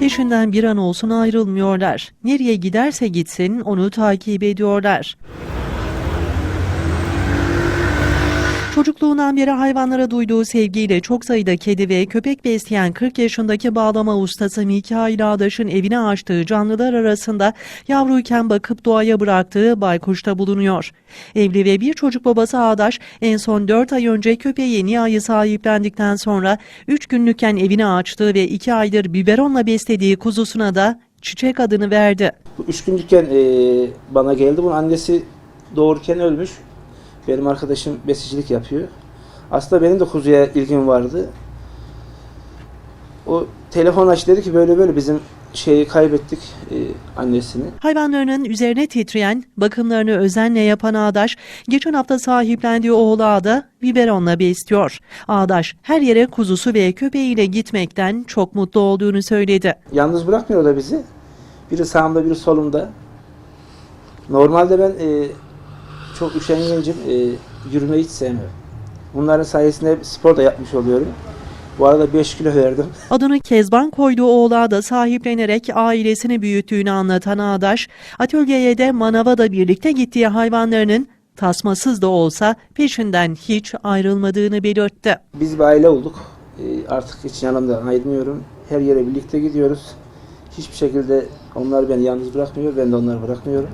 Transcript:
Peşinden bir an olsun ayrılmıyorlar. Nereye giderse gitsin onu takip ediyorlar. Çocukluğundan beri hayvanlara duyduğu sevgiyle çok sayıda kedi ve köpek besleyen 40 yaşındaki bağlama ustası Mikail Ağdaş'ın evine açtığı canlılar arasında yavruyken bakıp doğaya bıraktığı baykuşta bulunuyor. Evli ve bir çocuk babası Ağdaş en son 4 ay önce köpeği Nia'yı sahiplendikten sonra 3 günlükken evine açtığı ve 2 aydır biberonla beslediği kuzusuna da Çiçek adını verdi. Bu üç günlükken eee, bana geldi. Bunun annesi doğururken ölmüş. Benim arkadaşım besicilik yapıyor. Aslında benim de kuzuya ilgim vardı. O telefon aç dedi ki böyle böyle bizim şeyi kaybettik eee, annesini. Hayvanlarının üzerine titreyen, bakımlarını özenle yapan Ağdaş, geçen hafta sahiplendiği oğlu Ağda biberonla besliyor. Ağdaş her yere kuzusu ve köpeğiyle gitmekten çok mutlu olduğunu söyledi. Yalnız bırakmıyor da bizi. Biri sağımda biri solumda. Normalde ben eee, çok üşengencim. Eee yürümeyi hiç sevmem. Bunların sayesinde spor da yapmış oluyorum. Bu arada 5 kilo verdim. Adını Kezban koyduğu oğlağı da sahiplenerek ailesini büyüttüğünü anlatan Ağdaş, atölyeye de manava da birlikte gittiği hayvanlarının tasmasız da olsa peşinden hiç ayrılmadığını belirtti. Biz bir aile olduk. Ee, artık hiç yanımdan ayrılmıyorum. Her yere birlikte gidiyoruz. Hiçbir şekilde onlar beni yalnız bırakmıyor, ben de onları bırakmıyorum.